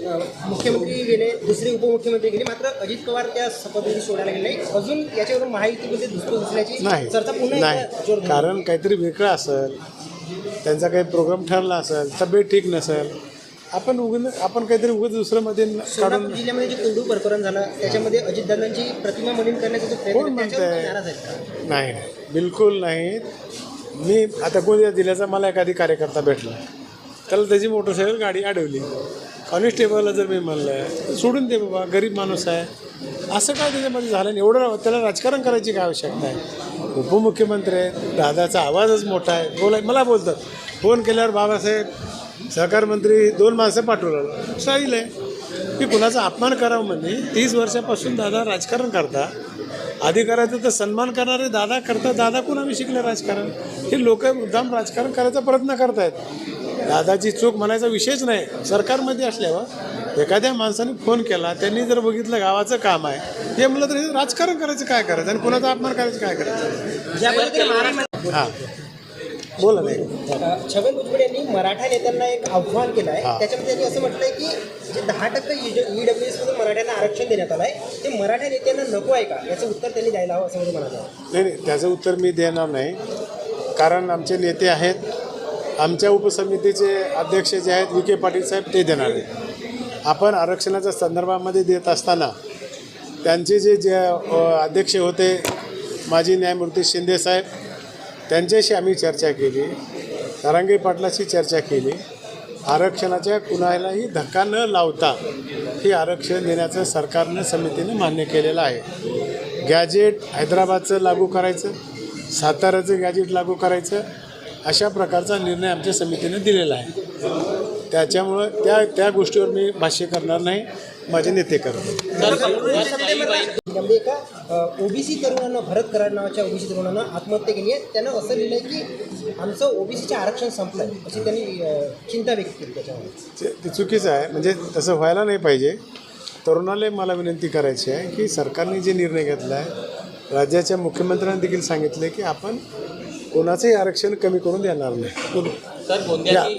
मुख्यमंत्री गेले दुसरे उपमुख्यमंत्री गेले. मात्र अजित पवार त्या शपथविधी सोडायला गेले नाही अजून याच्यावरून महायुतीमध्ये दुसरं असल्याची नाही. चर्चा पुन्हा एकदा जोर नाही धरली. कारण काहीतरी वेगळं असेल त्यांचा काही प्रोग्राम ठरला असेल तब्येत ठीक नसेल. आपण उगन आपण काहीतरी उगत दुसरं मध्ये काढून सोलापूर जिल्ह्यामध्ये जे कोंडू प्रकरण झालं त्याच्यामध्ये अजितदादांची प्रतिमा मलिन करण्याचा जो प्रयत्न कोण केला, त्याच्यावर म्हणतंय? नाराज आहेत का? नाही नाही. बिलकुल नाही. मी आता कोणत्या जिल्ह्याचा मला एखादी कार्यकर्ता भेटला. त्याला त्याची मोटरसायकल गाडी अडवली. कॉन्स्टेबलला जर मी म्हणलं सोडून दे बाबा गरीब माणूस आहे. असं काय त्याच्यामध्ये झालं नाही. एवढं त्याला राजकारण करायची काय आवश्यकता आहे? उपमुख्यमंत्री आहेत दादाचा आवाजच मोठा आहे. बोलाय मला बोलतात. फोन केल्यावर बाबासाहेब सहकार मंत्री दोन माणसं पाठवलं. साईल आहे. की कुणाचा अपमान करावं म्हणजे तीस वर्षापासून दादा राजकारण करता. अधिकाराचा तर सन्मान करणारे दादा करता. दादा कुणाने शिकले राजकारण? हे लोक मुद्दाम राजकारण करायचा प्रयत्न करतायत. दादाची चूक म्हणायचा विषयच नाही. सरकारमध्ये असल्यावर एखाद्या माणसाने फोन केला त्यांनी जर बघितलं गावाचं काम आहे हे म्हणलं तर हे राजकारण करायचं काय करायचं आणि कुणाचा अपमान करायचं काय करायचं? हां. बोला नाही छगन भुजबळ यांनी मराठा नेत्यांना एक आव्हान केलं आहे. त्याच्यामध्ये त्यांनी असं म्हटलंय की जे दहा टक्के ईडब्ल्यू एस मधून मराठ्यांना आरक्षण देण्यात आलं आहे ते मराठा नेत्यांना नको आहे का? याचं उत्तर त्यांनी द्यायला हवं असं म्हणजे म्हणालं नाही नाही त्याचं उत्तर मी देणार नाही. कारण आमचे नेते आहेत आमच्या उपसमितीचे अध्यक्ष जे आहेत विखे पाटील साहेब ते देणार आहेत. आपण आरक्षणाच्या संदर्भामध्ये देत असताना त्यांचे जे जे अध्यक्ष होते माजी न्यायमूर्ती शिंदे साहेब त्यांच्याशी आम्ही चर्चा केली तरंगे पाटलाशी चर्चा केली. आरक्षणाच्या कुणालाही धक्का न लावता हे आरक्षण देण्याचं सरकारनं समितीनं मान्य केलेलं आहे. गॅजेट हैदराबादचं लागू करायचं साताऱ्याचं गॅजेट लागू करायचं अशा प्रकारचा निर्णय आमच्या समितीनं दिलेला आहे. त्याच्यामुळं त्या त्या गोष्टीवर मी भाष्य करणार नाही. माझे नेते करतात एका ओबीसी तरुणानं भरत कराड नावाच्या ओबीसी तरुणानं आत्महत्या केली आहे. त्यानं असं लिहिलंय की आमचं ओबीसीचं आरक्षण संपलं आहे अशी त्यांनी चिंता व्यक्त केली त्याच्यामध्ये ते ते चुकीचं आहे. म्हणजे तसं व्हायला नाही पाहिजे. तरुणाला मला विनंती करायची आहे की सरकारने जे निर्णय घेतला आहे राज्याच्या मुख्यमंत्र्यांनी देखील सांगितले की आपण कोणाचंही आरक्षण कमी करून देणार नाही. गोंदियाची